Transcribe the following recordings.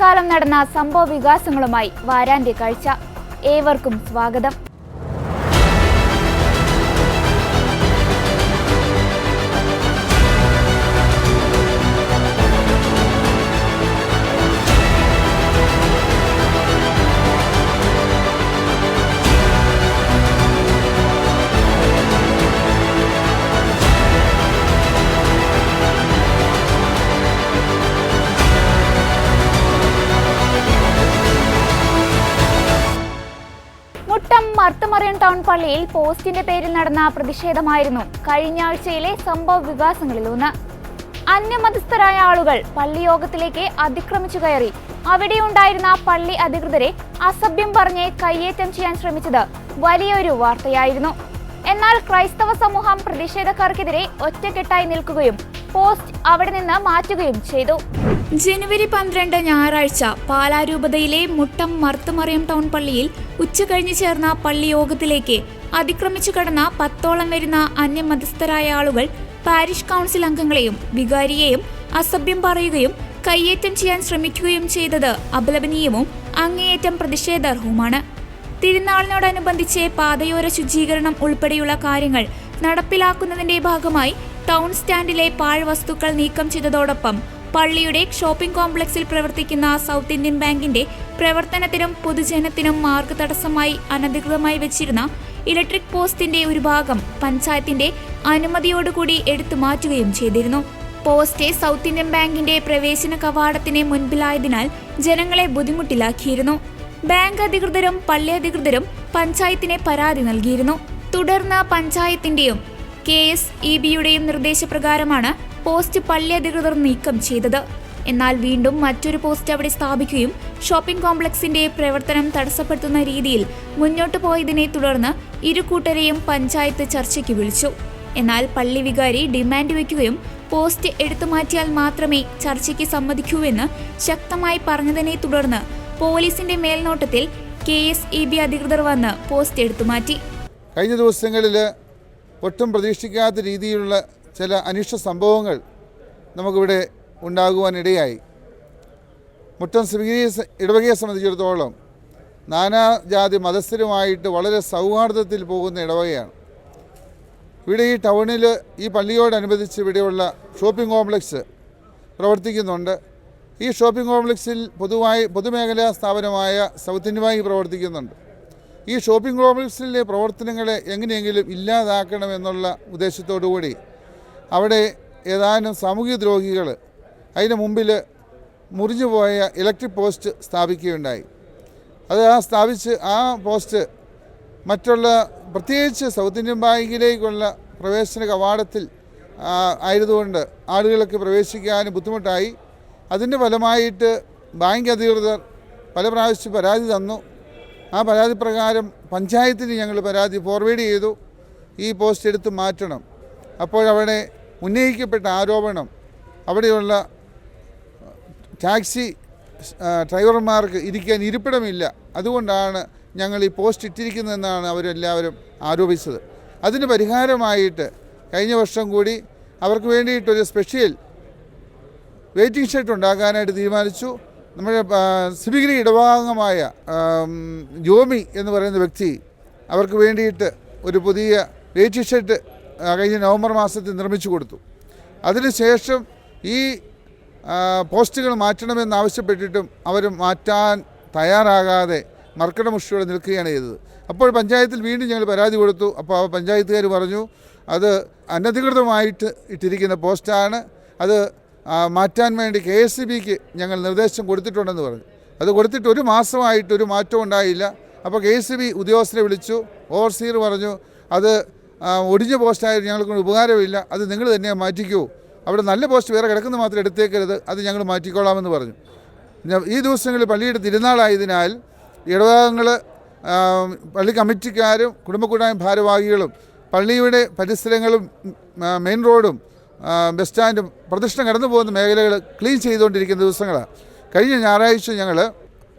ഇടക്കാലം നടന്ന സംഭവ വികാസങ്ങളുമായി വാരാന്ത്യ കാഴ്ച. ഏവർക്കും സ്വാഗതം. മുട്ടം മർത്തമറിയൻ ടൗൺ പള്ളിയിൽ പോസ്റ്റിന്റെ പേരിൽ നടന്ന പ്രതിഷേധമായിരുന്നു. കഴിഞ്ഞ ആഴ്ചയിലെ സംഭവ വികാസങ്ങളിലൊന്ന് അന്യമതസ്ഥരായ ആളുകൾ പള്ളി യോഗത്തിലേക്ക് അതിക്രമിച്ചു കയറി. അവിടെയുണ്ടായിരുന്ന പള്ളി അധികൃതരെ അസഭ്യം പറഞ്ഞ് കയ്യേറ്റം ചെയ്യാൻ ശ്രമിച്ചത് വലിയൊരു വാർത്തയായിരുന്നു. എന്നാൽ ക്രൈസ്തവ സമൂഹം പ്രതിഷേധക്കാർക്കെതിരെ ഒറ്റക്കെട്ടായി നിൽക്കുകയും പോസ്റ്റ് അവിടെ നിന്ന് മാറ്റുകയും ചെയ്തു. ജനുവരി പന്ത്രണ്ട് ഞായറാഴ്ച പാലാരൂപതയിലെ മുട്ടം മർത്തുമറിയം ടൗൺ പള്ളിയിൽ ഉച്ച ഉച്ചകഴിഞ്ഞ് ചേർന്ന പള്ളി യോഗത്തിലേക്ക് അതിക്രമിച്ചു കടന്ന പത്തോളം വരുന്ന അന്യമതസ്ഥരായ ആളുകൾ പാരിഷ് കൗൺസിൽ അംഗങ്ങളെയും വികാരിയെയും അസഭ്യം പറയുകയും കയ്യേറ്റം ചെയ്യാൻ ശ്രമിക്കുകയും ചെയ്തത് അപലപനീയവും അങ്ങേയറ്റം പ്രതിഷേധാർഹവുമാണ്. തിരുനാളിനോടനുബന്ധിച്ച് പാതയോര ശുചീകരണം ഉൾപ്പെടെയുള്ള കാര്യങ്ങൾ നടപ്പിലാക്കുന്നതിന്റെ ഭാഗമായി ടൗൺ സ്റ്റാൻഡിലെ പാഴ്വസ്തുക്കൾ നീക്കം ചെയ്തതോടൊപ്പം പള്ളിയുടെ ഷോപ്പിംഗ് കോംപ്ലക്സിൽ പ്രവർത്തിക്കുന്ന സൗത്ത് ഇന്ത്യൻ ബാങ്കിന്റെ പ്രവർത്തനത്തിനും പൊതുജനത്തിനും മാർഗ തടസ്സമായി അനധികൃതമായി വെച്ചിരുന്ന ഇലക്ട്രിക് പോസ്റ്റിന്റെ ഒരു ഭാഗം പഞ്ചായത്തിന്റെ അനുമതിയോടുകൂടി എടുത്തു മാറ്റുകയും ചെയ്തിരുന്നു. പോസ്റ്റ് സൗത്ത് ഇന്ത്യൻ ബാങ്കിന്റെ പ്രവേശന കവാടത്തിന് മുൻപിലായതിനാൽ ജനങ്ങളെ ബുദ്ധിമുട്ടിലാക്കിയിരുന്നു. ബാങ്ക് അധികൃതരും പള്ളി അധികൃതരും പഞ്ചായത്തിന് പരാതി നൽകിയിരുന്നു. തുടർന്ന് പഞ്ചായത്തിന്റെയും കെ എസ് ഇ ബിയുടെയും നിർദ്ദേശപ്രകാരമാണ് പോസ്റ്റ് പള്ളി അധികൃതർ നീക്കം ചെയ്തത്. എന്നാൽ വീണ്ടും മറ്റൊരു പോസ്റ്റ് അവിടെ സ്ഥാപിക്കുകയും ഷോപ്പിംഗ് കോംപ്ലക്സിന്റെ പ്രവർത്തനം തടസ്സപ്പെടുത്തുന്ന രീതിയിൽ മുന്നോട്ടു പോയതിനെ തുടർന്ന് ഇരു കൂട്ടരെയും പഞ്ചായത്ത് ചർച്ചയ്ക്ക് വിളിച്ചു. എന്നാൽ പള്ളി വികാരി ഡിമാൻഡ് വയ്ക്കുകയും പോസ്റ്റ് എടുത്തു മാറ്റിയാൽ മാത്രമേ ചർച്ചയ്ക്ക് സമ്മതിക്കൂവെന്ന് ശക്തമായി പറഞ്ഞതിനെ തുടർന്ന് പോലീസിന്റെ മേൽനോട്ടത്തിൽ കെ എസ് ഇ ബി അധികൃതർ വന്ന് പോസ്റ്റ് എടുത്തുമാറ്റി കഴിഞ്ഞ ദിവസങ്ങളിൽ ഒട്ടും പ്രതീക്ഷിക്കാത്ത രീതിയിലുള്ള ചില അനിഷ്ട സംഭവങ്ങൾ നമുക്കിവിടെ ഉണ്ടാകുവാനിടയായി. മുറ്റം സ്വീകരിയ ഇടവകയെ സംബന്ധിച്ചിടത്തോളം നാനാജാതി മതസ്ഥരുമായിട്ട് വളരെ സൗഹാർദ്ദത്തിൽ പോകുന്ന ഇടവകയാണ്. ഇവിടെ ഈ ടൗണിൽ ഈ പള്ളിയോടനുബന്ധിച്ച് ഇവിടെയുള്ള ഷോപ്പിംഗ് കോംപ്ലക്സ് പ്രവർത്തിക്കുന്നുണ്ട്. ഈ ഷോപ്പിംഗ് കോംപ്ലക്സിൽ പൊതുവായി പൊതുമേഖലാ സ്ഥാപനമായ സൗത്ത് പ്രവർത്തിക്കുന്നുണ്ട്. ഈ ഷോപ്പിംഗ് കോംപ്ലക്സിലെ പ്രവർത്തനങ്ങളെ എങ്ങനെയെങ്കിലും ഇല്ലാതാക്കണമെന്നുള്ള ഉദ്ദേശത്തോടു കൂടി അവിടെ ഏതാനും സാമൂഹ്യ ദ്രോഹികൾ അതിന് മുമ്പിൽ മുറിഞ്ഞു പോയ ഇലക്ട്രിക് പോസ്റ്റ് സ്ഥാപിക്കുകയുണ്ടായി. അത് ആ സ്ഥാപിച്ച് ആ പോസ്റ്റ് മറ്റുള്ള പ്രത്യേകിച്ച് സൗത്ത് ഇന്ത്യൻ ബാങ്കിലേക്കുള്ള പ്രവേശന കവാടത്തിൽ ആയതുകൊണ്ട് ആളുകൾക്ക് പ്രവേശിക്കാൻ ബുദ്ധിമുട്ടായി. അതിന്റെ ഫലമായിട്ട് ബാങ്ക് അധികൃതർ പല പ്രാവശ്യം പരാതി തന്നു. ആ പരാതി പ്രകാരം പഞ്ചായത്തിന് ഞങ്ങൾ പരാതി ഫോർവേഡ് ചെയ്തു. ഈ പോസ്റ്റ് എടുത്ത് മാറ്റണം. അപ്പോഴവിടെ ഉന്നയിക്കപ്പെട്ട ആരോപണം അവിടെയുള്ള ടാക്സി ഡ്രൈവർമാർക്ക് ഇരിക്കാൻ ഇരിപ്പിടമില്ല. അതുകൊണ്ടാണ് ഞങ്ങൾ ഈ പോസ്റ്റ് ഇട്ടിരിക്കുന്നതെന്നാണ് അവരെല്ലാവരും ആരോപിച്ചത്. അതിന് പരിഹാരമായിട്ട് കഴിഞ്ഞ വർഷം കൂടി അവർക്ക് വേണ്ടിയിട്ടൊരു സ്പെഷ്യൽ വെയിറ്റിംഗ് ഷെഡ് ഉണ്ടാക്കാനായിട്ട് തീരുമാനിച്ചു. നമ്മുടെ സിബിഗിരി ഇടഭാഗമായ ജോമി എന്ന് പറയുന്ന വ്യക്തി അവർക്ക് വേണ്ടിയിട്ട് ഒരു പുതിയ വെയിറ്റ് ഷെഡ് കഴിഞ്ഞ നവംബർ മാസത്തിൽ നിർമ്മിച്ചു കൊടുത്തു. അതിനുശേഷം ഈ പോസ്റ്റുകൾ മാറ്റണമെന്നാവശ്യപ്പെട്ടിട്ടും അവർ മാറ്റാൻ തയ്യാറാകാതെ മർക്കടമുഷ്ടിയോടെ നിൽക്കുകയാണ് ചെയ്തത്. അപ്പോൾ പഞ്ചായത്തിൽ വീണ്ടും ഞങ്ങൾ പരാതി കൊടുത്തു. അപ്പോൾ പഞ്ചായത്തുകാർ പറഞ്ഞു അത് അനധികൃതമായിട്ട് ഇട്ടിരിക്കുന്ന പോസ്റ്റാണ്. അത് മാറ്റാൻ വേണ്ടി കെ എസ് ബിക്ക് ഞങ്ങൾ നിർദ്ദേശം കൊടുത്തിട്ടുണ്ടെന്ന് പറഞ്ഞു. അത് കൊടുത്തിട്ട് ഒരു മാസമായിട്ട് ഒരു മാറ്റവും ഉണ്ടായില്ല. അപ്പോൾ കെ എസ് ബി ഉദ്യോഗസ്ഥരെ വിളിച്ചു. ഓവർസീർ പറഞ്ഞു അത് ഒടിഞ്ഞ പോസ്റ്റായാലും ഞങ്ങൾക്ക് ഉപകാരമില്ല. അത് നിങ്ങൾ തന്നെ മാറ്റിക്കൂ. അവിടെ നല്ല പോസ്റ്റ് വേറെ കിടക്കുന്ന മാത്രം എടുത്തേക്കരുത്. അത് ഞങ്ങൾ മാറ്റിക്കോളാമെന്ന് പറഞ്ഞു. ഈ ദിവസങ്ങളിൽ പള്ളിയുടെ തിരുനാളായതിനാൽ ഇടവകങ്ങൾ പള്ളി കമ്മിറ്റിക്കാരും കുടുംബക്കൂട്ടായ്മ ഭാരവാഹികളും പള്ളിയുടെ പരിസരങ്ങളും മെയിൻ റോഡും ബസ് സ്റ്റാൻഡും പ്രദക്ഷിണം കടന്നു പോകുന്ന മേഖലകൾ ക്ലീൻ ചെയ്തുകൊണ്ടിരിക്കുന്ന ദിവസങ്ങളാണ് കഴിഞ്ഞ ഞായറാഴ്ച ഞങ്ങൾ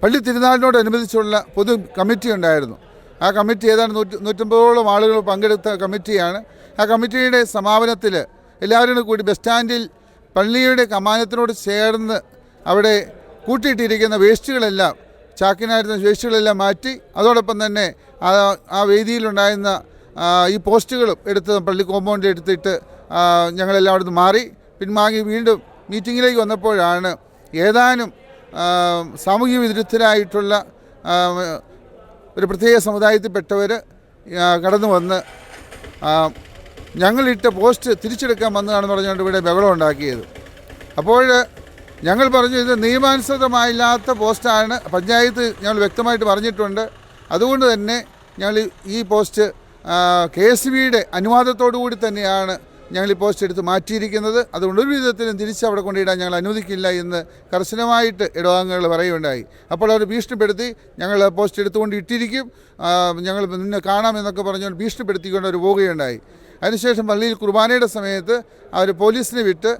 പള്ളി തിരുനാളിനോടനുബന്ധിച്ചുള്ള പൊതു കമ്മിറ്റി ഉണ്ടായിരുന്നു. ആ കമ്മിറ്റി ഏതാണ്ട് നൂറ്റി നൂറ്റമ്പതോളം ആളുകൾ പങ്കെടുത്ത കമ്മിറ്റിയാണ്. ആ കമ്മിറ്റിയുടെ സമാപനത്തിൽ എല്ലാവരും കൂടി ബസ് സ്റ്റാൻഡിൽ പള്ളിയുടെ കമാനത്തിനോട് ചേർന്ന് അവിടെ കൂട്ടിയിട്ടിരിക്കുന്ന വേസ്റ്റുകളെല്ലാം ചാക്കിനായിരുന്ന വേസ്റ്റുകളെല്ലാം മാറ്റി അതോടൊപ്പം തന്നെ ആ വേദിയിലുണ്ടായിരുന്ന ഈ പോസ്റ്റുകളും എടുത്ത് പള്ളി കോമ്പൗണ്ടിൽ എടുത്തിട്ട് ആ, ഞങ്ങളെല്ലാം അവിടുന്ന് മാറി. പിൻവാങ്ങി വീണ്ടും മീറ്റിങ്ങിലേക്ക് വന്നപ്പോഴാണ് ഏതാനും സാമൂഹ്യ വിരുദ്ധരായിട്ടുള്ള ഒരു പ്രത്യേക സമുദായത്തിൽപ്പെട്ടവർ കടന്നു വന്ന് ഞങ്ങളിട്ട പോസ്റ്റ് തിരിച്ചെടുക്കാൻ വന്നതാണെന്ന് പറഞ്ഞുകൊണ്ട് ഇവിടെ ബഹളം ഉണ്ടാക്കിയത്. അപ്പോൾ ഞങ്ങൾ പറഞ്ഞു ഇത് നിയമാനുസൃതമായില്ലാത്ത പോസ്റ്റാണ്. പഞ്ചായത്ത് ഞങ്ങൾ വ്യക്തമായിട്ട് പറഞ്ഞിട്ടുണ്ട്. അതുകൊണ്ട് തന്നെ ഞങ്ങൾ ഈ പോസ്റ്റ് കെ എസ് ബിയുടെ അനുവാദത്തോടു കൂടി തന്നെയാണ് ഞങ്ങൾ ഈ പോസ്റ്റ് എടുത്ത് മാറ്റിയിരിക്കുന്നത്. അതുകൊണ്ട് ഒരു വിധത്തിലും തിരിച്ച് അവിടെ കൊണ്ടിടാൻ ഞങ്ങൾ അനുവദിക്കില്ല എന്ന് കർശനമായിട്ട് ഇടവാങ്ങുകൾ പറയുകയുണ്ടായി. അപ്പോൾ അവർ ഭീഷണിപ്പെടുത്തി ഞങ്ങൾ പോസ്റ്റ് എടുത്തുകൊണ്ട് ഇട്ടിരിക്കും. ഞങ്ങൾ നിന്നെ കാണാമെന്നൊക്കെ പറഞ്ഞുകൊണ്ട് ഭീഷണിപ്പെടുത്തിക്കൊണ്ട് അവർ പോവുകയുണ്ടായി. അതിനുശേഷം പള്ളിയിൽ കുർബാനയുടെ സമയത്ത് അവർ പോലീസിനെ വിട്ട്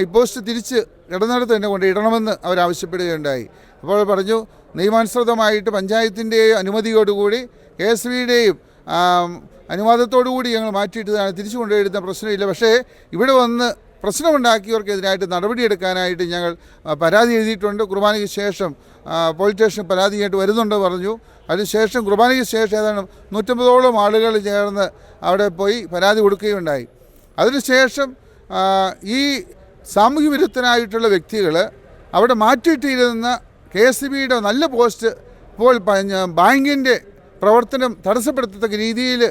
ഈ പോസ്റ്റ് തിരിച്ച് ഇടന്നിടത്ത് തന്നെ കൊണ്ട് ഇടണമെന്ന് അവർ ആവശ്യപ്പെടുകയുണ്ടായി. അപ്പോൾ പറഞ്ഞു നിയമാനുസൃതമായിട്ട് പഞ്ചായത്തിന്റെ അനുമതിയോടുകൂടി കെ എസ് ബിയുടെയും അനുവാദത്തോടുകൂടി ഞങ്ങൾ മാറ്റിയിട്ടതാണ് തിരിച്ചു കൊണ്ടുവരുന്ന പ്രശ്നമില്ല. പക്ഷേ ഇവിടെ വന്ന് പ്രശ്നമുണ്ടാക്കിയവർക്കെതിരായിട്ട് നടപടിയെടുക്കാനായിട്ട് ഞങ്ങൾ പരാതി എഴുതിയിട്ടുണ്ട്. കുർബാനയ്ക്ക് ശേഷം പോലീസ് സ്റ്റേഷൻ പരാതിയായിട്ട് വരുന്നുണ്ട് പറഞ്ഞു. അതിനുശേഷം കുർബാനയ്ക്ക് ശേഷം ഏതാണ്ട് നൂറ്റമ്പതോളം ആളുകൾ ചേർന്ന് അവിടെ പോയി പരാതി കൊടുക്കുകയുണ്ടായി. അതിനുശേഷം ഈ സാമൂഹ്യ വിരുദ്ധനായിട്ടുള്ള വ്യക്തികൾ അവിടെ മാറ്റിയിട്ടിരുന്ന കെ എസ് ബിയുടെ നല്ല പോസ്റ്റ് ഇപ്പോൾ ബാങ്കിന്റെ പ്രവർത്തനം തടസ്സപ്പെടുത്തത്തക്ക രീതിയിൽ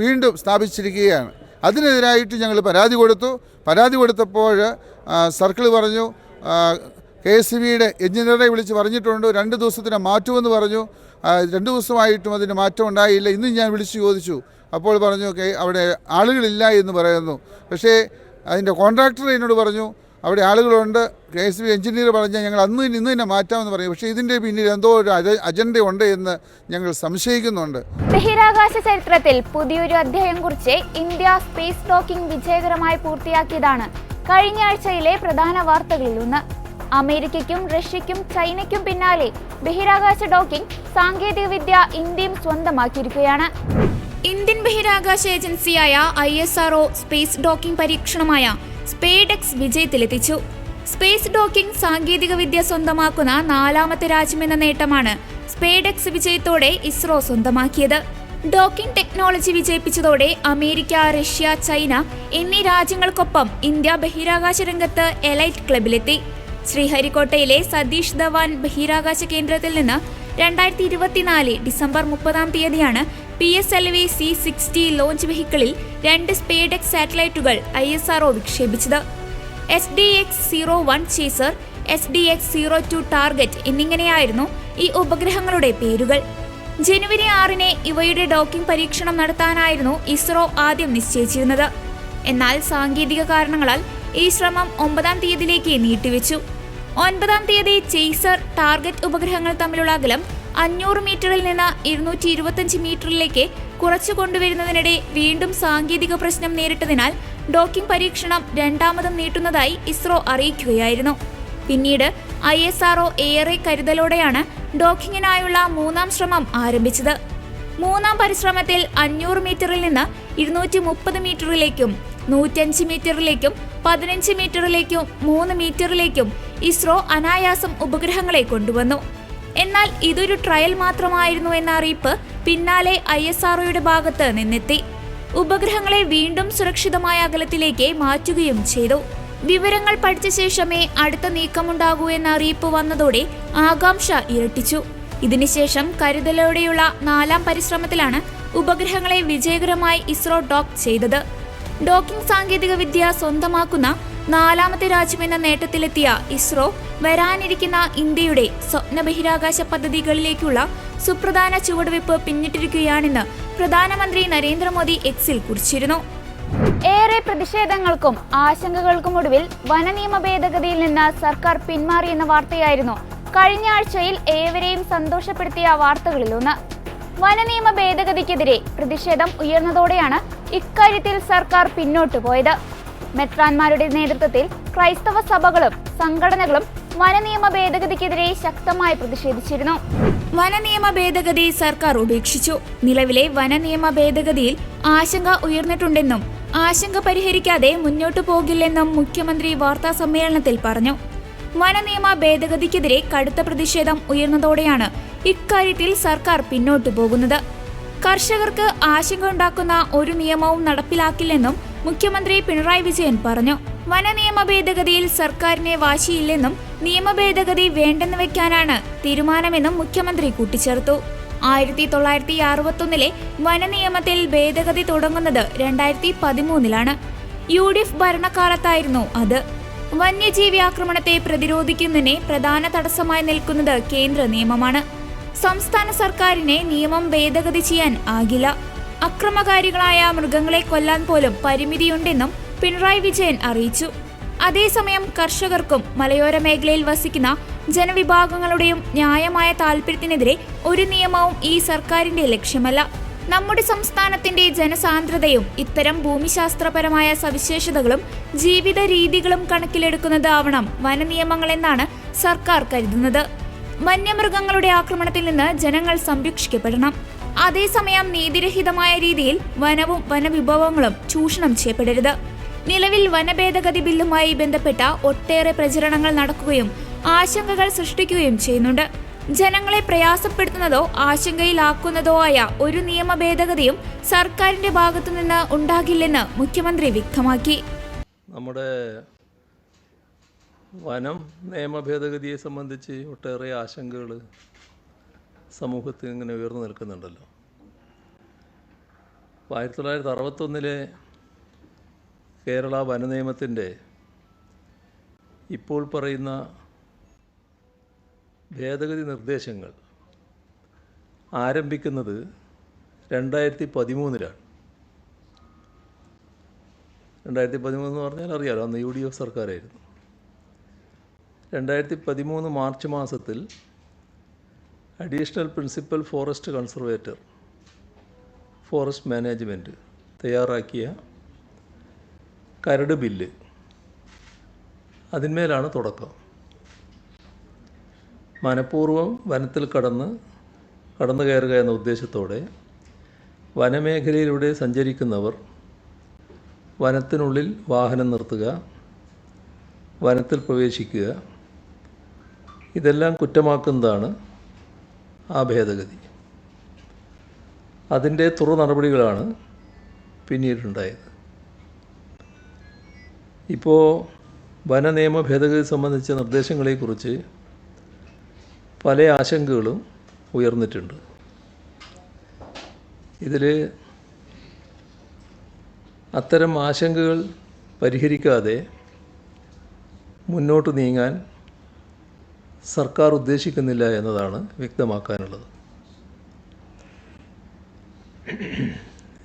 വീണ്ടും സ്ഥാപിച്ചിരിക്കുകയാണ്. അതിനെതിരായിട്ട് ഞങ്ങൾ പരാതി കൊടുത്തു. പരാതി കൊടുത്തപ്പോൾ സർക്കിൾ പറഞ്ഞു കെ എസ് ബിയുടെ എഞ്ചിനീയറെ വിളിച്ച് പറഞ്ഞിട്ടുണ്ട് രണ്ട് ദിവസത്തിന് മാറ്റുമെന്ന് പറഞ്ഞു. രണ്ട് ദിവസമായിട്ടും അതിന് മാറ്റം ഉണ്ടായില്ല. ഇന്നും ഞാൻ വിളിച്ച് ചോദിച്ചു. അപ്പോൾ പറഞ്ഞു "ഓക്കേ, അവിടെ ആളുകളില്ല എന്ന് പറയുന്നു. പക്ഷേ അതിന്റെ കോൺട്രാക്ടർ എന്നോട് പറഞ്ഞു അവിടെ ആളുകളുണ്ട്. കെ എസ് ബി എഞ്ചിനീയർ പറഞ്ഞാൽ ഞങ്ങൾ അന്ന് ഇന്ന് തന്നെ മാറ്റാമെന്ന് പറയും. പക്ഷേ ഇതിന്റെ പിന്നിൽ എന്തോ ഒരു അജ- അജണ്ട ഉണ്ട് എന്ന് ഞങ്ങൾ സംശയിക്കുന്നുണ്ട്. ബഹിരാകാശ ചരിത്രത്തിൽ പുതിയൊരു അധ്യായം കുറിച്ച് ഇന്ത്യ സ്പേസ് ഡോക്കിംഗ് വിജയകരമായി പൂർത്തിയാക്കിയതാണ് കഴിഞ്ഞ ആഴ്ചയിലെ പ്രധാന വാർത്തകളിൽ ഒന്ന്. അമേരിക്കയ്ക്കും റഷ്യയ്ക്കും ചൈനയ്ക്കും പിന്നാലെ ബഹിരാകാശ ഡോക്കിംഗ് സാങ്കേതികവിദ്യ ഇന്ത്യയും സ്വന്തമാക്കിയിരിക്കുകയാണ്. ഇന്ത്യൻ ബഹിരാകാശ ഏജൻസിയായ I S RO space docking പരീക്ഷണമായ SpaDeX വിജയത്തിലെത്തിച്ചു. സ്പേസ് ഡോക്കിംഗ് സാങ്കേതികവിദ്യ സ്വന്തമാക്കുന്ന നാലാമത്തെ രാജ്യമെന്ന നേട്ടമാണ് സ്പേഡെക്സ് വിജയത്തോടെ ഇസ്രോ സ്വന്തമാക്കിയത്. ഡോക്കിംഗ് ടെക്നോളജി വിജയിപ്പിച്ചതോടെ അമേരിക്ക റഷ്യ ചൈന എന്നീ രാജ്യങ്ങൾക്കൊപ്പം ഇന്ത്യ ബഹിരാകാശ രംഗത്ത് എലൈറ്റ് ക്ലബിലെത്തി. ശ്രീഹരിക്കോട്ടയിലെ സതീഷ് ധവാൻ ബഹിരാകാശ കേന്ദ്രത്തിൽ നിന്ന് രണ്ടായിരത്തി ഇരുപത്തിനാല് ഡിസംബർ മുപ്പതാം തീയതിയാണ് P S L V C sixty launch വെഹിക്കിളിൽ രണ്ട് സ്പേഡെക്സ് സാറ്റലൈറ്റുകൾ I S RO വിക്ഷേപിച്ചത്. S D X zero one chaser S D X zero two target എന്നിങ്ങനെയായിരുന്നു ഈ ഉപഗ്രഹങ്ങളുടെ പേരുകൾ. ജനുവരി ആറിന് ഇവയുടെ ഡോക്കിംഗ് പരീക്ഷണം നടത്താനായിരുന്നു ഇസ്രോ ആദ്യം നിശ്ചയിച്ചിരുന്നത്. എന്നാൽ സാങ്കേതിക കാരണങ്ങളാൽ ഈ ശ്രമം ഒമ്പതാം തീയതിയിലേക്ക് നീട്ടിവെച്ചു. ഒൻപതാം തീയതി ചേസർ ടാർഗറ്റ് ഉപഗ്രഹങ്ങൾ തമ്മിലുള്ള അകലം അഞ്ഞൂറ് മീറ്ററിൽ നിന്ന് ഇരുന്നൂറ്റി ഇരുപത്തഞ്ച് മീറ്ററിലേക്ക് കുറച്ചു കൊണ്ടുവരുന്നതിനിടെ വീണ്ടും സാങ്കേതിക പ്രശ്നം നേരിട്ടതിനാൽ ഡോക്കിംഗ് പരീക്ഷണം രണ്ടാമതും നീട്ടുന്നതായി ഇസ്രോ അറിയിക്കുകയായിരുന്നു. പിന്നീട് ഐ എസ് ആർഒ ഏറെ കരുതലോടെയാണ് ഡോക്കിങ്ങിനായുള്ള മൂന്നാം ശ്രമം ആരംഭിച്ചത്. മൂന്നാം പരിശ്രമത്തിൽ അഞ്ഞൂറ് മീറ്ററിൽ നിന്ന് ഇരുന്നൂറ്റി മുപ്പത് മീറ്ററിലേക്കും നൂറ്റഞ്ച് മീറ്ററിലേക്കും പതിനഞ്ച് മീറ്ററിലേക്കും മൂന്ന് മീറ്ററിലേക്കും ഇസ്രോ അനായാസം ഉപഗ്രഹങ്ങളെ കൊണ്ടുവന്നു. എന്നാൽ ഇതൊരു ട്രയൽ മാത്രമായിരുന്നു എന്ന അറിയിപ്പ് പിന്നാലെ ഐ എസ് ആർഒയുടെ ഭാഗത്ത് നിന്നെത്തി. ഉപഗ്രഹങ്ങളെ വീണ്ടും സുരക്ഷിതമായ അകലത്തിലേക്ക് മാറ്റുകയും ചെയ്തു. വിവരങ്ങൾ പഠിച്ച ശേഷമേ അടുത്ത നീക്കമുണ്ടാകൂ എന്ന അറിയിപ്പ് വന്നതോടെ ആകാംക്ഷ ഇരട്ടിച്ചു. ഇതിനുശേഷം കരുതലോടെയുള്ള നാലാം പരിശ്രമത്തിലാണ് ഉപഗ്രഹങ്ങളെ വിജയകരമായി ഇസ്രോ ഡോക്ക് ചെയ്തത്. ഡോക്കിംഗ് സാങ്കേതികവിദ്യ സ്വന്തമാക്കുന്ന നാലാമത്തെ രാജ്യമെന്ന നേട്ടത്തിലെത്തിയ ഇസ്രോ വരാനിരിക്കുന്ന ഇന്ത്യയുടെ സ്വപ്ന ബഹിരാകാശ പദ്ധതികളിലേക്കുള്ള സുപ്രധാന ചുവടുവയ്പ് പിന്നിട്ടിരിക്കുകയാണെന്ന് പ്രധാനമന്ത്രി നരേന്ദ്രമോദി എക്സിൽ കുറിച്ചിരുന്നു. ഏറെ പ്രതിഷേധങ്ങൾക്കും ആശങ്കകൾക്കും ഒടുവിൽ വനനിയമ ഭേദഗതിയിൽ നിന്ന് സർക്കാർ പിന്മാറിയെന്ന വാർത്തയായിരുന്നു. കഴിഞ്ഞ ആഴ്ചയിൽ ഏവരെയും സന്തോഷപ്പെടുത്തിയ വാർത്തകളിലൊന്ന് വനനിയമ ഭേദഗതിക്കെതിരെ പ്രതിഷേധം ഉയർന്നതോടെയാണ് ഇക്കാര്യത്തിൽ സർക്കാർ പിന്നോട്ടു പോയത്. മെത്രാന്മാരുടെ നേതൃത്വത്തിൽ ക്രൈസ്തവ സഭകളും സംഘടനകളും വനനിയമ ഭേദഗതിക്കെതിരെ ശക്തമായി പ്രതിഷേധിച്ചിരുന്നു. വനനിയമ ഭേദഗതി സർക്കാർ ഉപേക്ഷിച്ചു. നിലവിലെ വനനിയമ ഭേദഗതിയിൽ ആശങ്ക ഉയർന്നിട്ടുണ്ടെന്നും ആശങ്ക പരിഹരിക്കാതെ മുന്നോട്ടു പോകില്ലെന്നും മുഖ്യമന്ത്രി വാർത്താ സമ്മേളനത്തിൽ പറഞ്ഞു. വനനിയമ ഭേദഗതിക്കെതിരെ കടുത്ത പ്രതിഷേധം ഉയർന്നതോടെയാണ് ഇക്കാര്യത്തിൽ സർക്കാർ പിന്നോട്ടു പോകുന്നത്. കർഷകർക്ക് ആശങ്ക ഉണ്ടാക്കുന്ന ഒരു നിയമവും നടപ്പിലാക്കില്ലെന്നും മുഖ്യമന്ത്രി പിണറായി വിജയൻ പറഞ്ഞു. വനനിയമ ഭേദഗതിയിൽ സർക്കാരിനെ വാശിയില്ലെന്നും നിയമ ഭേദഗതി വേണ്ടെന്ന് വെക്കാനാണ് തീരുമാനമെന്നും മുഖ്യമന്ത്രി കൂട്ടിച്ചേർത്തു. ആയിരത്തി തൊള്ളായിരത്തി അറുപത്തൊന്നിലെ വനനിയമത്തിൽ ഭേദഗതി തുടങ്ങുന്നത് രണ്ടായിരത്തി പതിമൂന്നിലാണ് യു ഡി എഫ് ഭരണകാലത്തായിരുന്നു അത്. വന്യജീവി ആക്രമണത്തെ പ്രതിരോധിക്കുന്നതിന് പ്രധാന തടസ്സമായി നിൽക്കുന്നത് കേന്ദ്ര നിയമമാണ്. സംസ്ഥാന സർക്കാരിനെ നിയമം ഭേദഗതി ചെയ്യാൻ ആകില്ല. അക്രമകാരികളായ മൃഗങ്ങളെ കൊല്ലാൻ പോലും പരിമിതിയുണ്ടെന്നും പിണറായി വിജയൻ അറിയിച്ചു. അതേസമയം കർഷകർക്കും മലയോര മേഖലയിൽ വസിക്കുന്ന ജനവിഭാഗങ്ങളുടെയും ന്യായമായ താല്പര്യത്തിനെതിരെ ഒരു നിയമവും ഈ സർക്കാരിന്റെ ലക്ഷ്യമല്ല. നമ്മുടെ സംസ്ഥാനത്തിന്റെ ജനസാന്ദ്രതയും ഇത്തരം ഭൂമിശാസ്ത്രപരമായ സവിശേഷതകളും ജീവിത രീതികളും കണക്കിലെടുക്കുന്നതാവണം വനനിയമങ്ങളെന്നാണ് സർക്കാർ കരുതുന്നത്. വന്യമൃഗങ്ങളുടെ ആക്രമണത്തിൽ നിന്ന് ജനങ്ങൾ സംരക്ഷിക്കപ്പെടണം. അതേസമയം നീതിരഹിതമായ രീതിയിൽ വനവും വനവിഭവങ്ങളും ചൂഷണം ചെയ്യപ്പെടരുത്. നിലവിൽ വനഭേദഗതി ബില്ലുമായി ബന്ധപ്പെട്ട ഒട്ടേറെ പ്രചരണങ്ങൾ നടക്കുകയും ആശങ്കകൾ സൃഷ്ടിക്കുകയും ചെയ്യുന്നുണ്ട്. ജനങ്ങളെ പ്രയാസപ്പെടുത്തുന്നതോ ആശങ്കയിലാക്കുന്നതോ ആയ ഒരു നിയമ ഭേദഗതിയും സർക്കാരിന്റെ ഭാഗത്തുനിന്ന് ഉണ്ടാകില്ലെന്ന് മുഖ്യമന്ത്രി വ്യക്തമാക്കി. നമ്മുടെ വനം നിയമ ഭേദഗതിയെ സംബന്ധിച്ച് ഒട്ടേറെ ആശങ്കകൾ സമൂഹത്തിൽ ഇങ്ങനെ ഉയർന്നു നിൽക്കുന്നുണ്ടല്ലോ. അപ്പോൾ ആയിരത്തി തൊള്ളായിരത്തി അറുപത്തൊന്നിലെ കേരള വന നിയമത്തിന്റെ ഇപ്പോൾ പറയുന്ന ഭേദഗതി നിർദ്ദേശങ്ങൾ ആരംഭിക്കുന്നത് രണ്ടായിരത്തി പതിമൂന്നിലാണ് രണ്ടായിരത്തി പതിമൂന്ന് എന്ന് പറഞ്ഞാൽ അറിയാലോ അന്ന് യു ഡി എഫ് സർക്കാരായിരുന്നു. രണ്ടായിരത്തി പതിമൂന്ന് മാർച്ച് മാസത്തിൽ additional principal forest conservator forest management തയ്യാറാക്കിയ കരട് ബില്ല്. അതിന്മേലാണ് തുടക്കം. മനഃപൂർവം വനത്തിൽ കടന്ന് കടന്നു കയറുക എന്ന ഉദ്ദേശത്തോടെ വനമേഖലയിലൂടെ സഞ്ചരിക്കുന്നവർ വനത്തിനുള്ളിൽ വാഹനം നിർത്തുക വനത്തിൽ പ്രവേശിക്കുക. ഇതെല്ലാം കുറ്റമാക്കുന്നതാണ് ആ ഭേദഗതി. അതിന്റെ തുറ നടപടികളാണ് പിന്നീടുണ്ടായത്. ഇപ്പോൾ വന നിയമ ഭേദഗതി സംബന്ധിച്ച നിർദ്ദേശങ്ങളെക്കുറിച്ച് പല ആശങ്കകളും ഉയർന്നിട്ടുണ്ട്. ഇതിൽ അത്തരം ആശങ്കകൾ പരിഹരിക്കാതെ മുന്നോട്ട് നീങ്ങാൻ സർക്കാർ ഉദ്ദേശിക്കുന്നില്ല എന്നതാണ് വ്യക്തമാക്കാനുള്ളത്.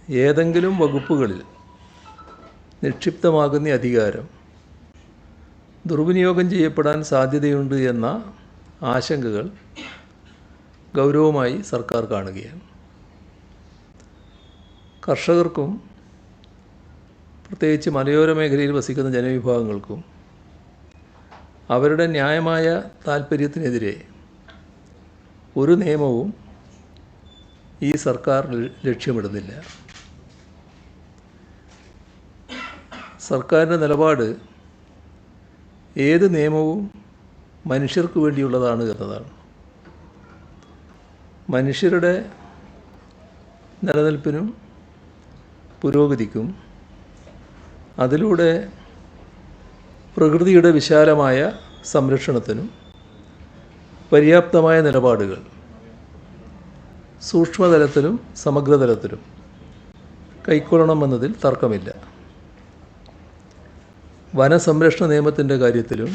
ഏതെങ്കിലും വകുപ്പുകളിൽ നിക്ഷിപ്തമാകുന്ന അധികാരം ദുർവിനിയോഗം ചെയ്യപ്പെടാൻ സാധ്യതയുണ്ട് എന്ന ആശങ്കകൾ ഗൗരവമായി സർക്കാർ കാണുകയാണ്. കർഷകർക്കും പ്രത്യേകിച്ച് മലയോര മേഖലയിൽ വസിക്കുന്ന ജനവിഭാഗങ്ങൾക്കും അവരുടെ ന്യായമായ താല്പര്യത്തിനെതിരെ ഒരു നിയമവും ഈ സർക്കാർ ലക്ഷ്യമിടുന്നില്ല. സർക്കാരിന്റെ നിലപാട് ഏത് നിയമവും മനുഷ്യർക്ക് വേണ്ടിയുള്ളതാണ് എന്നതാണ്. മനുഷ്യരുടെ നിലനിൽപ്പിനും പുരോഗതിക്കും അതിലൂടെ പ്രകൃതിയുടെ വിശാലമായ സംരക്ഷണത്തിനും പര്യാപ്തമായ നിലപാടുകൾ സൂക്ഷ്മതലത്തിലും സമഗ്രതലത്തിലും കൈക്കൊള്ളണമെന്നതിൽ തർക്കമില്ല. വനസംരക്ഷണ നിയമത്തിന്റെ കാര്യത്തിലും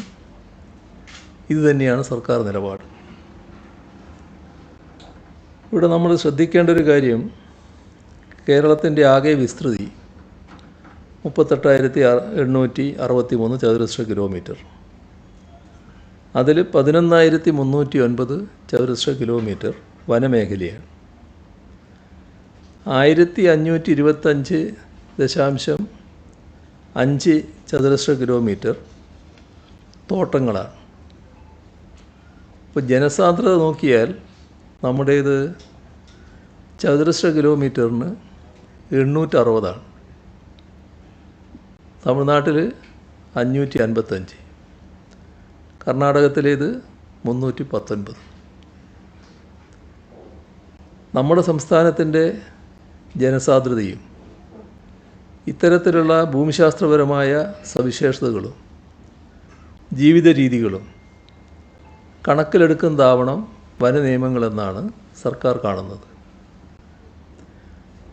ഇതുതന്നെയാണ് സർക്കാർ നിലപാട്. ഇവിടെ നമ്മൾ ശ്രദ്ധിക്കേണ്ട ഒരു കാര്യം കേരളത്തിന്റെ ആകെ വിസ്തൃതി മുപ്പത്തെട്ടായിരത്തി എണ്ണൂറ്റി അറുപത്തി മൂന്ന് ചതുരശ്ര കിലോമീറ്റർ. അതിൽ പതിനൊന്നായിരത്തി മുന്നൂറ്റി ഒൻപത് ചതുരശ്ര കിലോമീറ്റർ വനമേഖലയാണ്. ആയിരത്തി അഞ്ഞൂറ്റി ഇരുപത്തഞ്ച് ദശാംശം അഞ്ച് ചതുരശ്ര കിലോമീറ്റർ തോട്ടങ്ങളാണ്. ഇപ്പോൾ ജനസാന്ദ്രത നോക്കിയാൽ നമ്മുടേത് ചതുരശ്ര കിലോമീറ്ററിന് എണ്ണൂറ്ററുപതാണ്. തമിഴ്നാട്ടിൽ അഞ്ഞൂറ്റി അൻപത്തഞ്ച് കർണാടകത്തിലേത് മുന്നൂറ്റി പത്തൊൻപത് നമ്മുടെ സംസ്ഥാനത്തിന്റെ ജനസാന്ദ്രതയും ഇത്തരത്തിലുള്ള ഭൂമിശാസ്ത്രപരമായ സവിശേഷതകളും ജീവിത രീതികളും കണക്കിലെടുക്കുന്നതാവണം വന നിയമങ്ങളെന്നാണ് സർക്കാർ കാണുന്നത്.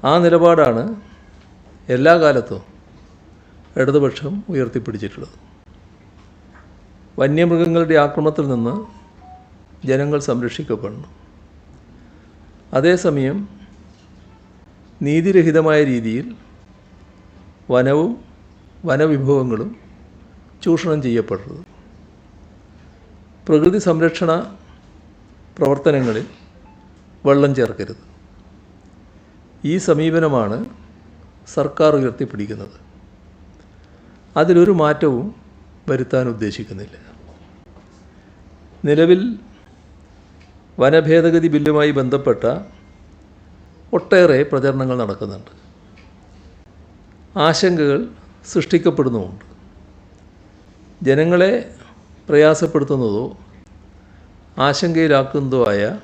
ആ നിലപാടാണ് എല്ലാ കാലത്തും ഇടതുപക്ഷം ഉയർത്തിപ്പിടിച്ചിട്ടുള്ളത്. വന്യമൃഗങ്ങളുടെ ആക്രമണത്തിൽ നിന്ന് ജനങ്ങൾ സംരക്ഷിക്കപ്പെടണം അതേസമയം നീതിരഹിതമായ രീതിയിൽ വനവും വനവിഭവങ്ങളും ചൂഷണം ചെയ്യപ്പെടരുത് പ്രകൃതി സംരക്ഷണ പ്രവർത്തനങ്ങളിൽ വെള്ളം ചേർക്കരുത്. ഈ സമീപനമാണ് സർക്കാർ ഉയർത്തിപ്പിടിക്കുന്നത്. അതിലൊരു മാറ്റവും വരുത്താൻ ഉദ്ദേശിക്കുന്നില്ല. നിലവിൽ വനഭേദഗതി ബില്ലുമായി ബന്ധപ്പെട്ട ഒട്ടേറെ പ്രചരണങ്ങൾ നടക്കുന്നുണ്ട്. ആശങ്കകൾ സൃഷ്ടിക്കപ്പെടുന്നുമുണ്ട്. ജനങ്ങളെ പ്രയാസപ്പെടുത്തുന്നതോ ആശങ്കയിലാക്കുന്നതോ ആയ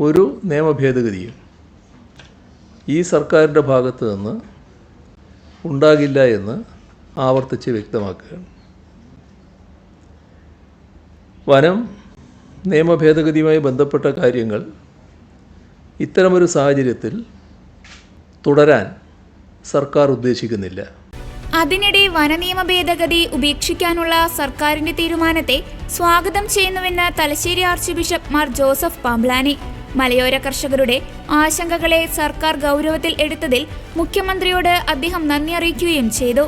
ഒരു നിയമഭേദഗതിയും ഈ സർക്കാരിന്റെ ഭാഗത്ത് നിന്ന് ഉണ്ടാകില്ല എന്ന് ആവർത്തിച്ച് വ്യക്തമാക്കുകയാണ് വനം നിയമഭേദഗതിയുമായി ബന്ധപ്പെട്ട കാര്യങ്ങൾ ഇത്തരമൊരു സാഹചര്യത്തിൽ തുടരാൻ സർക്കാർ ഉദ്ദേശിക്കുന്നില്ല. അതിനിടെ വനനിയമ ഭേദഗതി ഉപേക്ഷിക്കാനുള്ള സർക്കാരിന്റെ തീരുമാനത്തെ സ്വാഗതം ചെയ്യുന്നുവെന്ന് Thalassery archbishop Mar Joseph Pamplany. മലയോര കർഷകരുടെ ആശങ്കകളെ സർക്കാർ ഗൗരവത്തിൽ എടുത്തതിൽ മുഖ്യമന്ത്രിയോട് അദ്ദേഹം നന്ദി അറിയിക്കുകയും ചെയ്തു.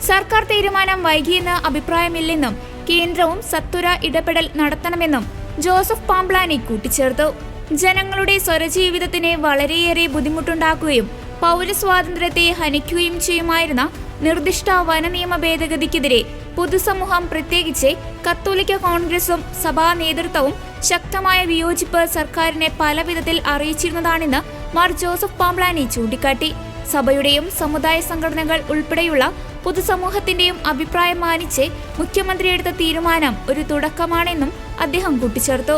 സർക്കാർ തീരുമാനം വൈകിയെന്ന് അഭിപ്രായമില്ലെന്നും കേന്ദ്രവും സത്വര ഇടപെടൽ നടത്തണമെന്നും ജോസഫ് പാംബ്ലാനി കൂട്ടിച്ചേർത്തു. ജനങ്ങളുടെ സ്വരജീവിതത്തിന് വളരെയേറെ ബുദ്ധിമുട്ടുണ്ടാക്കുകയും പൗരസ്വാതന്ത്ര്യത്തെ ഹനിക്കുകയും ചെയ്യുമായിരുന്ന നിർദ്ദിഷ്ട വനനിയമ ഭേദഗതിക്കെതിരെ പൊതുസമൂഹം പ്രത്യേകിച്ച് കത്തോലിക്ക കോൺഗ്രസും സഭാ നേതൃത്വവും ശക്തമായ വിയോജിപ്പ് സർക്കാരിനെ പലവിധത്തിൽ അറിയിച്ചിരുന്നതാണെന്ന് മാർ ജോസഫ് പാംബ്ലാനി ചൂണ്ടിക്കാട്ടി. സഭയുടെയും സമുദായ സംഘടനകൾ ഉൾപ്പെടെയുള്ള പൊതുസമൂഹത്തിന്റെയും അഭിപ്രായം മാനിച്ച് മുഖ്യമന്ത്രി എടുത്ത തീരുമാനം ഒരു തുടക്കമാണെന്നും അദ്ദേഹം കൂട്ടിച്ചേർത്തു.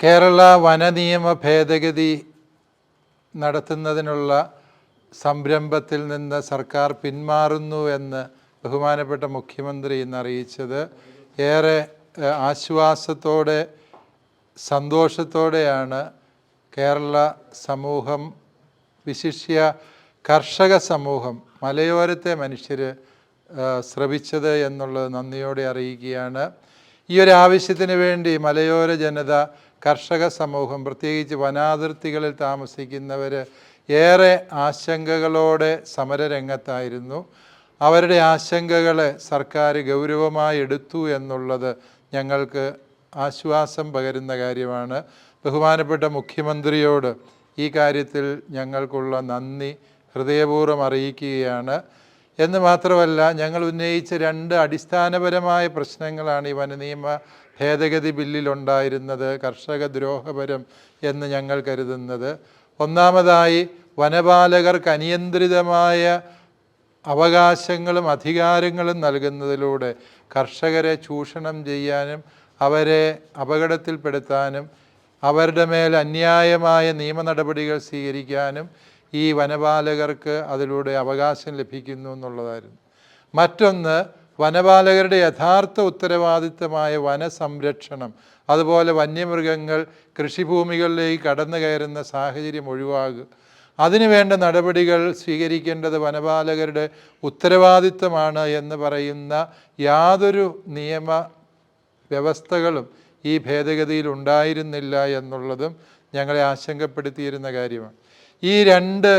കേരള വനനിയമ ഭേദഗതി നടത്തുന്നതിനുള്ള സംരംഭത്തിൽ നിന്ന് സർക്കാർ പിന്മാറുന്നു എന്ന് ബഹുമാനപ്പെട്ട മുഖ്യമന്ത്രി ഇന്ന് അറിയിച്ചത് ഏറെ ആശ്വാസത്തോടെ സന്തോഷത്തോടെയാണ് കേരള സമൂഹം വിശിഷ്യ കർഷക സമൂഹം മലയോരത്തെ മനുഷ്യർ ശ്രവിച്ചത് എന്നുള്ളത് നന്ദിയോടെ അറിയിക്കുകയാണ്. ഈ ഒരു ആവശ്യത്തിന് വേണ്ടി മലയോര ജനത കർഷക സമൂഹം പ്രത്യേകിച്ച് വനാതിർത്തികളിൽ താമസിക്കുന്നവർ ഏറെ ആശങ്കകളോടെ സമരരംഗത്തായിരുന്നു. അവരുടെ ആശങ്കകളെ സർക്കാർ ഗൗരവമായി എടുത്തു എന്നുള്ളത് ഞങ്ങൾക്ക് ആശ്വാസം പകരുന്ന കാര്യമാണ്. ബഹുമാനപ്പെട്ട മുഖ്യമന്ത്രിയോട് ഈ കാര്യത്തിൽ ഞങ്ങൾക്കുള്ള നന്ദി ഹൃദയപൂർവം അറിയിക്കുകയാണ്. എന്ന് മാത്രമല്ല ഞങ്ങൾ ഉന്നയിച്ച രണ്ട് അടിസ്ഥാനപരമായ പ്രശ്നങ്ങളാണ് ഈ വനനിയമ ഭേദഗതി ബില്ലിലുണ്ടായിരുന്നത് കർഷക ദ്രോഹപരം എന്ന് ഞങ്ങൾ കരുതുന്നത്. ഒന്നാമതായി വനപാലകർക്ക് അനിയന്ത്രിതമായ അവകാശങ്ങളും അധികാരങ്ങളും നൽകുന്നതിലൂടെ കർഷകരെ ചൂഷണം ചെയ്യാനും അവരെ അപകടത്തിൽപ്പെടുത്താനും അവരുടെ മേൽ അന്യായമായ നിയമ നടപടികൾ സ്വീകരിക്കാനും ഈ വനപാലകർക്ക് അതിലൂടെ അവകാശം ലഭിക്കുന്നു എന്നുള്ളതായിരുന്നു. മറ്റൊന്ന് വനപാലകരുടെ യഥാർത്ഥ ഉത്തരവാദിത്തമായ വനസംരക്ഷണം അതുപോലെ വന്യമൃഗങ്ങൾ കൃഷിഭൂമികളിലേക്ക് കടന്നു കയറുന്ന സാഹചര്യം ഒഴിവാകുക അതിനുവേണ്ട നടപടികൾ സ്വീകരിക്കേണ്ടത് വനപാലകരുടെ ഉത്തരവാദിത്തമാണ് എന്ന് പറയുന്ന യാതൊരു നിയമ വ്യവസ്ഥകളും ഈ ഭേദഗതിയിൽ ഉണ്ടായിരുന്നില്ല എന്നുള്ളതും ഞങ്ങളെ ആശങ്കപ്പെടുത്തിയിരുന്ന കാര്യമാണ്. ഈ രണ്ട്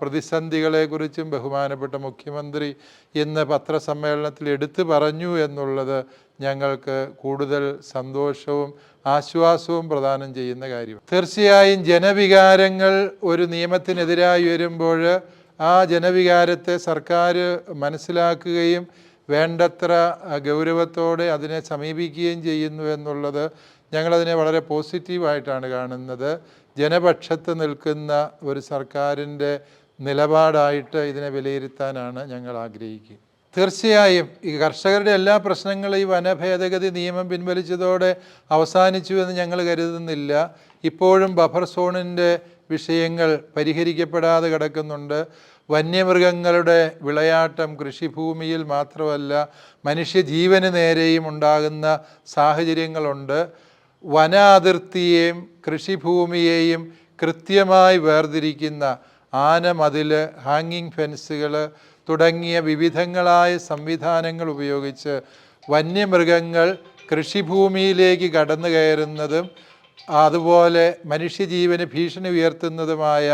പ്രതിസന്ധികളെക്കുറിച്ചും ബഹുമാനപ്പെട്ട മുഖ്യമന്ത്രി ഇന്ന് പത്രസമ്മേളനത്തിൽ എടുത്തു പറഞ്ഞു എന്നുള്ളത് ഞങ്ങൾക്ക് കൂടുതൽ സന്തോഷവും ആശ്വാസവും പ്രദാനം ചെയ്യുന്ന കാര്യമാണ്. തീർച്ചയായും ജനവികാരങ്ങൾ ഒരു നിയമത്തിനെതിരായി വരുമ്പോൾ ആ ജനവികാരത്തെ സർക്കാർ മനസ്സിലാക്കുകയും വേണ്ടത്ര ഗൗരവത്തോടെ അതിനെ സമീപിക്കുകയും ചെയ്യുന്നു എന്നുള്ളത് ഞങ്ങളതിനെ വളരെ പോസിറ്റീവായിട്ടാണ് കാണുന്നത്. ജനപക്ഷത്ത് നിൽക്കുന്ന ഒരു സർക്കാരിന്റെ നിലപാടായിട്ട് ഇതിനെ വിലയിരുത്താനാണ് ഞങ്ങൾ ആഗ്രഹിക്കുക. തീർച്ചയായും ഈ കർഷകരുടെ എല്ലാ പ്രശ്നങ്ങളും ഈ വനഭേദഗതി നിയമം പിൻവലിച്ചതോടെ അവസാനിച്ചു എന്ന് ഞങ്ങൾ കരുതുന്നില്ല. ഇപ്പോഴും ബഫർ സോണിന്റെ വിഷയങ്ങൾ പരിഹരിക്കപ്പെടാതെ കിടക്കുന്നുണ്ട്. വന്യമൃഗങ്ങളുടെ വിളയാട്ടം കൃഷിഭൂമിയിൽ മാത്രമല്ല മനുഷ്യജീവന് നേരെയും ഉണ്ടാകുന്ന സാഹചര്യങ്ങളുണ്ട്. വന അതിർത്തിയെയും കൃഷിഭൂമിയെയും കൃത്യമായി വേർതിരിക്കുന്ന ആനമതിൽ ഹാങ്ങിങ് ഫെൻസുകൾ തുടങ്ങിയ വിവിധങ്ങളായ സംവിധാനങ്ങൾ ഉപയോഗിച്ച് വന്യമൃഗങ്ങൾ കൃഷിഭൂമിയിലേക്ക് കടന്നു കയറുന്നതും അതുപോലെ മനുഷ്യജീവന് ഭീഷണി ഉയർത്തുന്നതുമായ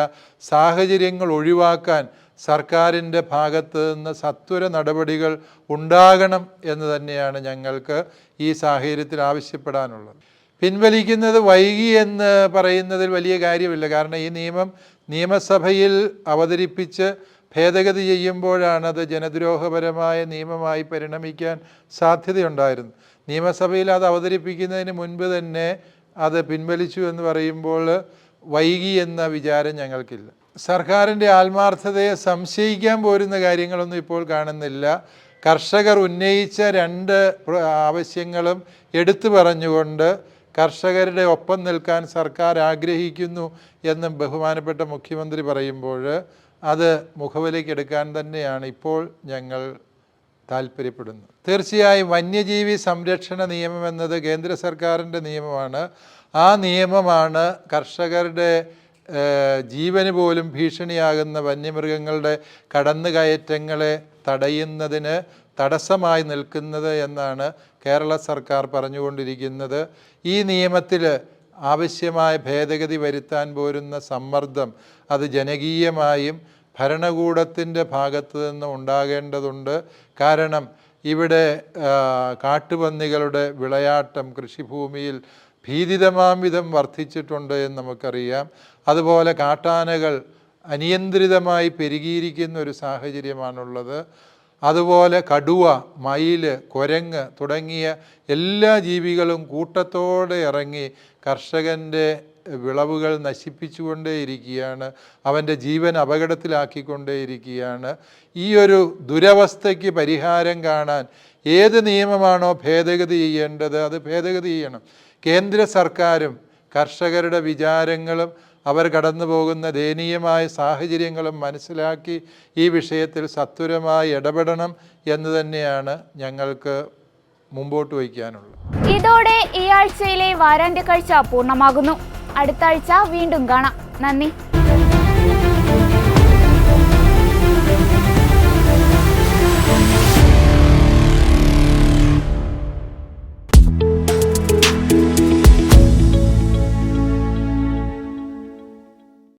സാഹചര്യങ്ങൾ ഒഴിവാക്കാൻ സർക്കാരിന്റെ ഭാഗത്ത് നിന്ന് സത്വര നടപടികൾ ഉണ്ടാകണം എന്ന് തന്നെയാണ് ഞങ്ങൾക്ക് ഈ സാഹചര്യത്തിൽ ആവശ്യപ്പെടാനുള്ളത്. പിൻവലിക്കുന്നത് വൈകി എന്ന് പറയുന്നതിൽ വലിയ കാര്യമില്ല. കാരണം ഈ നിയമം നിയമസഭയിൽ അവതരിപ്പിച്ച് ഭേദഗതി ചെയ്യുമ്പോഴാണ് അത് ജനദ്രോഹപരമായ നിയമമായി പരിണമിക്കാൻ സാധ്യതയുണ്ടായിരുന്നു നിയമസഭയിൽ അത് അവതരിപ്പിക്കുന്നതിന് മുൻപ് തന്നെ അത് പിൻവലിച്ചു എന്ന് പറയുമ്പോൾ വൈകി എന്ന വിചാരം ഞങ്ങൾക്കില്ല. സർക്കാരിന്റെ ആത്മാർത്ഥതയെ സംശയിക്കാൻ പോരുന്ന കാര്യങ്ങളൊന്നും ഇപ്പോൾ കാണുന്നില്ല. കർഷകർ ഉന്നയിച്ച രണ്ട് ആവശ്യങ്ങളും എടുത്തു പറഞ്ഞുകൊണ്ട് കർഷകരുടെ ഒപ്പം നിൽക്കാൻ സർക്കാർ ആഗ്രഹിക്കുന്നു എന്ന് ബഹുമാനപ്പെട്ട മുഖ്യമന്ത്രി പറയുമ്പോൾ അത് മുഖവിലേക്ക് എടുക്കാൻ തന്നെയാണ് ഇപ്പോൾ ഞങ്ങൾ താല്പര്യപ്പെടുന്നു തീർച്ചയായും വന്യജീവി സംരക്ഷണ നിയമം എന്നത് കേന്ദ്ര സർക്കാരിന്റെ നിയമമാണ്. ആ നിയമമാണ് കർഷകരുടെ ജീവന് പോലും ഭീഷണിയാകുന്ന വന്യമൃഗങ്ങളുടെ കടന്നുകയറ്റങ്ങളെ തടയുന്നതിന് തടസ്സമായി നിൽക്കുന്നത് എന്നാണ് കേരള സർക്കാർ പറഞ്ഞുകൊണ്ടിരിക്കുന്നത്. ഈ നിയമത്തിൽ ആവശ്യമായ ഭേദഗതി വരുത്താൻ പോരുന്ന സമ്മർദ്ദം അത് ജനകീയമായും ഭരണകൂടത്തിന്റെ ഭാഗത്ത് നിന്ന് ഉണ്ടാകേണ്ടതുണ്ട്. കാരണം ഇവിടെ കാട്ടുപന്നികളുടെ വിളയാട്ടം കൃഷിഭൂമിയിൽ ഭീതിതമാം വിധം വർദ്ധിച്ചിട്ടുണ്ട് എന്ന് നമുക്കറിയാം. അതുപോലെ കാട്ടാനകൾ അനിയന്ത്രിതമായി പെരുകിയിരിക്കുന്ന ഒരു സാഹചര്യമാണുള്ളത്. അതുപോലെ കടുവ മയിൽ കുരങ്ങ് തുടങ്ങിയ എല്ലാ ജീവികളും കൂട്ടത്തോടെ ഇറങ്ങി കർഷകന്റെ വിളവുകൾ നശിപ്പിച്ചുകൊണ്ടേയിരിക്കുകയാണ്. അവന്റെ ജീവൻ അപകടത്തിലാക്കിക്കൊണ്ടേയിരിക്കുകയാണ്. ഈ ഒരു ദുരവസ്ഥയ്ക്ക് പരിഹാരം കാണാൻ ഏത് നിയമമാണോ ഭേദഗതി ചെയ്യേണ്ടത്? അത് ഭേദഗതി ചെയ്യണം. കേന്ദ്ര സർക്കാരും കർഷകരുടെ വിചാരങ്ങളും അവർ കടന്നു പോകുന്ന ദയനീയമായ സാഹചര്യങ്ങളും മനസ്സിലാക്കി ഈ വിഷയത്തിൽ സത്വരമായി ഇടപെടണം എന്ന് തന്നെയാണ് ഞങ്ങൾക്ക് മുമ്പോട്ട് വയ്ക്കാനുള്ളത്. ഇതോടെ ഈ ആഴ്ചയിലെ വാരാന്ത്യ കാഴ്ച പൂർണമാകുന്നു. അടുത്ത ആഴ്ച വീണ്ടും കാണാം. നന്ദി.